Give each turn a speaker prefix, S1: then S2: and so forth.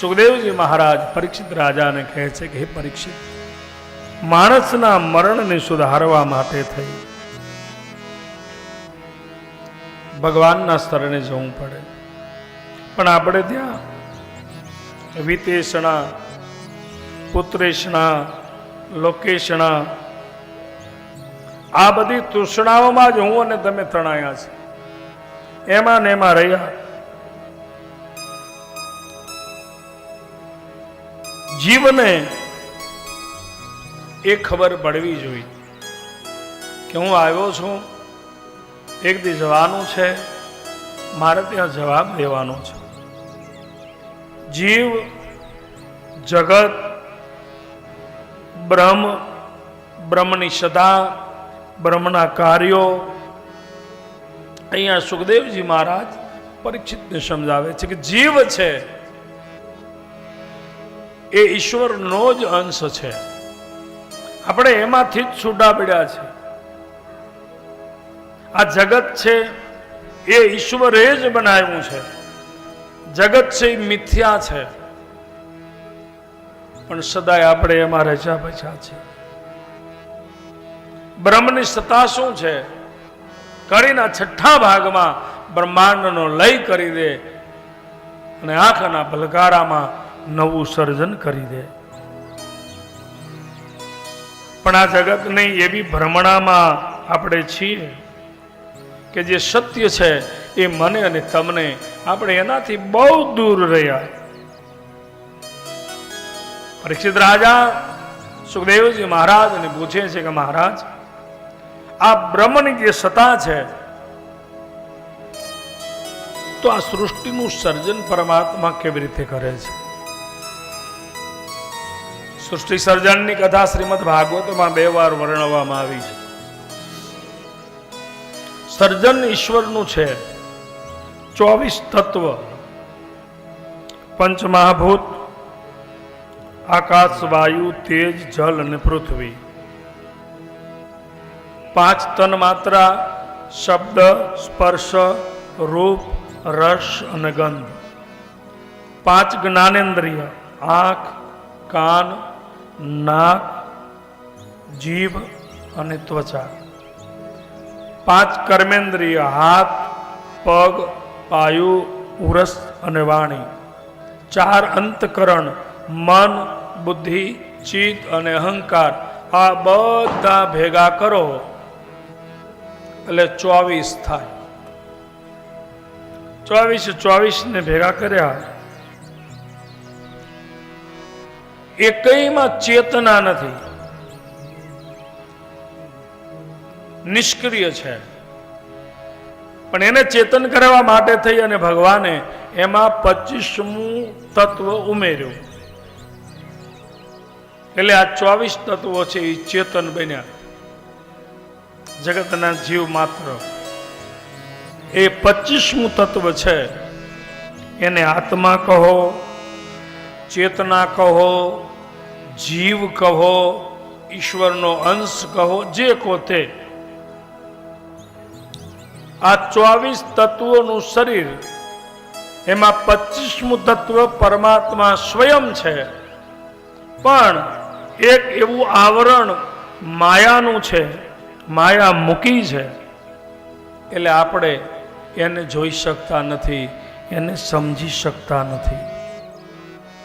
S1: સુખદેવજી મહારાજ પરીક્ષિત રાજાને કહે છે કે, હે પરીક્ષિત, માણસના મરણને સુધારવા માટે થઈ. ભગવાનના સ્તરને જવું પડે. પણ આપણે ત્યાં વિતેષણા, પુત્રેષણા લોકેશણા આ બધી તૃષ્ણાઓમાં જ હું અને તમે તણાયા છે એમાં ને એમાં રહ્યા. જીવને એ ખબર પડવી જોઈએ કે હું આવ્યો છું, એક દી જવાનું છે, મારે ત્યાં જવાબ દેવાનો છે. જીવ, જગત, બ્રહ્મ, બ્રહ્મની સદા, બ્રહ્મના કાર્યો, અહીંયા સુખદેવજી મહારાજ પરીક્ષિતને સમજાવે છે કે જીવ છે એ ઈશ્વરનો જ અંશ છે. આપણે એમાંથી જ છૂટા પડ્યા છે. આ જગત છે, એ ઈશ્વરે જ બનાવ્યું છે. જગત છે, એ મિથ્યા છે. પણ સદાય આપણે એમાં રચા બચ્યા છે. બ્રહ્મની સત્તા શું છે? કરીના છઠ્ઠા ભાગમાં બ્રહ્માંડનો લય કરી દે અને આંખના ભલકારામાં નવું સર્જન કરી દે. પણ આ જગતને એવી ભ્રમણામાં આપણે છીએ કે જે સત્ય છે એ મને અને તમને આપણે એનાથી બહુ દૂર રહ્યા. પરીક્ષિત રાજા સુખદેવજી મહારાજને પૂછે છે કે મહારાજ, આ બ્રહ્મની જે સત્તા છે, તો આ સૃષ્ટિનું સર્જન પરમાત્મા કેવી રીતે કરે છે? સૃષ્ટિ સર્જનની કથા શ્રીમદ ભાગવતમાં બે વાર વર્ણવવામાં આવી છે. સર્જન ઈશ્વરનું છે. ચોવીસ તત્વ. પંચમહાભૂત. આકાશ, વાયુ, તેજ, જલ અને પૃથ્વી. પાંચ તન માત્રા, શબ્દ, સ્પર્શ, રૂપ, રસ અને ગંધ. પાંચ જ્ઞાનેન્દ્રિય. આંખ, કાન નાક, જીભ અને ત્વચા. પાંચ કર્મેન્દ્રિય, હાથ, પગ, પાયુ, ઉરસ અને વાણી. ચાર અંતકરણ, મન, બુદ્ધિ, ચિત્ત અને અહંકાર. આ બધા ભેગા કરો. એટલે ચોવીસ થાય. ચોવીસ ચોવીસ ને ભેગા કર્યા. એકઈમાં ચેતના નથી. નિષ્ક્રિય છે. પણ એને ચેતન કરવા માટે થઈ અને ભગવાને એમાં પચીસમું તત્વ ઉમેર્યું. એટલે આ ચોવીસ તત્વો છે એ ચેતન બન્યા. જગતના જીવ માત્ર. એ પચીસમું તત્વ છે. એને આત્મા કહો ચેતના કહો, જીવ કહો, ઈશ્વરનો અંશ કહો, જે કહો તે આ ચોવીસ તત્વોનું શરીર, એમાં પચીસમું તત્વ પરમાત્મા સ્વયં છે. પણ એક એવું આવરણ માયાનું છે, માયા મૂકી છે. એટલે આપણે એને જોઈ શકતા નથી, એને સમજી શકતા નથી.